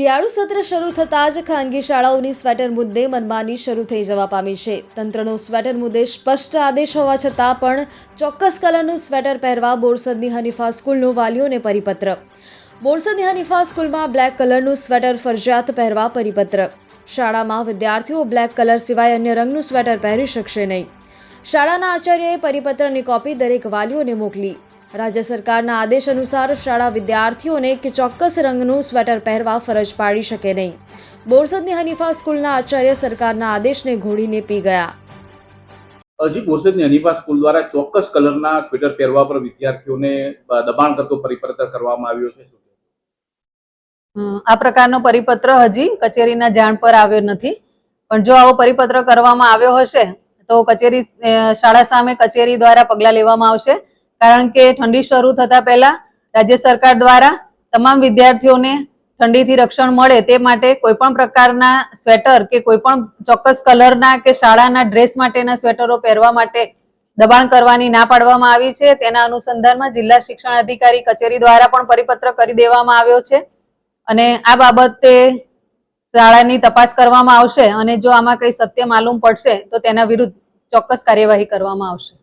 શિયાળુ સત્ર શરૂ થતાં જ ખાનગી શાળાઓની સ્વેટર મુદ્દે મનમાની શરૂ થઈ જવા પામી છે. તંત્રનો સ્વેટર મુદ્દે સ્પષ્ટ આદેશ હોવા છતાં પણ ચોક્કસ કલરનું સ્વેટર પહેરવા બોરસદની હનીફા સ્કૂલનો વાલીઓને પરિપત્ર. બોરસદની હનીફા સ્કૂલમાં બ્લેક કલરનું સ્વેટર ફરજિયાત પહેરવા પરિપત્ર. શાળામાં વિદ્યાર્થીઓ બ્લેક કલર સિવાય અન્ય રંગનું સ્વેટર પહેરી શકશે નહીં. શાળાના આચાર્યએ પરિપત્રની કોપી દરેક વાલીઓને મોકલી. રાજ્ય સરકારના આદેશ અનુસાર શાળા વિદ્યાર્થીઓને એક ચોક્કસ રંગનું સ્વેટર પહેરવા ફરજ પાડી શકે નહીં. બોરસદની હનીફા સ્કૂલના આચાર્ય સરકારના આદેશને ઘોડીને પી ગયા. હજી બોરસદની હનીફા સ્કૂલ દ્વારા ચોક્કસ કલરના સ્વેટર પહેરવા પર વિદ્યાર્થીઓને દબાણ કરતો પરિપત્ર કરવામાં આવ્યો છે. આ પ્રકારનો પરિપત્ર હજી કચેરીના જાણ પર આવ્યો નથી. પણ જો આવો પરિપત્ર કરવામાં આવ્યો હશે તો કચેરી શાળા સામે કચેરી દ્વારા પગલાં લેવામાં આવશે. કારણ કે ઠંડી શરૂ થતા પહેલા રાજ્ય સરકાર દ્વારા તમામ વિદ્યાર્થીઓને ઠંડીથી રક્ષણ મળે તે માટે કોઈ પણ પ્રકારના સ્વેટર કે કોઈ પણ ચોક્કસ કલરના કે શાળાના ડ્રેસ માટેના સ્વેટરો પહેરવા માટે દબાણ કરવાની ના પાડવામાં આવી છે. તેના અનુસંધાનમાં જિલ્લા શિક્ષણ અધિકારી કચેરી દ્વારા પણ પરિપત્ર કરી દેવામાં આવ્યો છે અને આ બાબતે શાળાની તપાસ કરવામાં આવશે અને જો આમાં કંઈ સત્ય માલુમ પડશે તો તેના વિરુદ્ધ ચોક્કસ કાર્યવાહી કરવામાં આવશે.